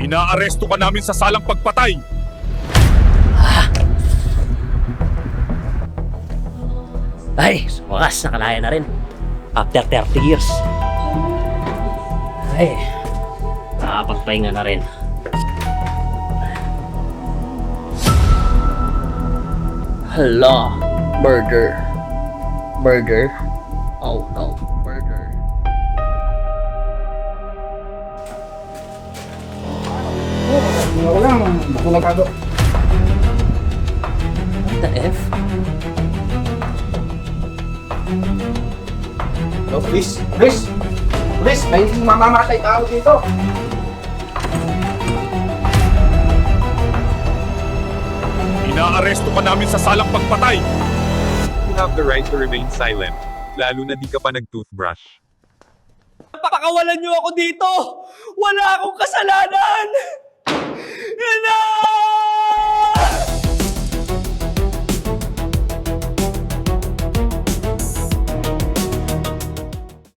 Inaaresto ka namin sa salang pagpatay. Ay, sa wakas, nakalaya na rin. After 30 years. Ay, nakapagpahinga na rin. Hala, murder. Murder? Wala lang, ako nagkado. What the F? Hello, police? Police? Police, may mamamatay tao dito. Inaaresto ka namin sa salang pagpatay. You have the right to remain silent, lalo na di ka pa nag-toothbrush. Pakawalan niyo ako dito! Wala akong kasalanan!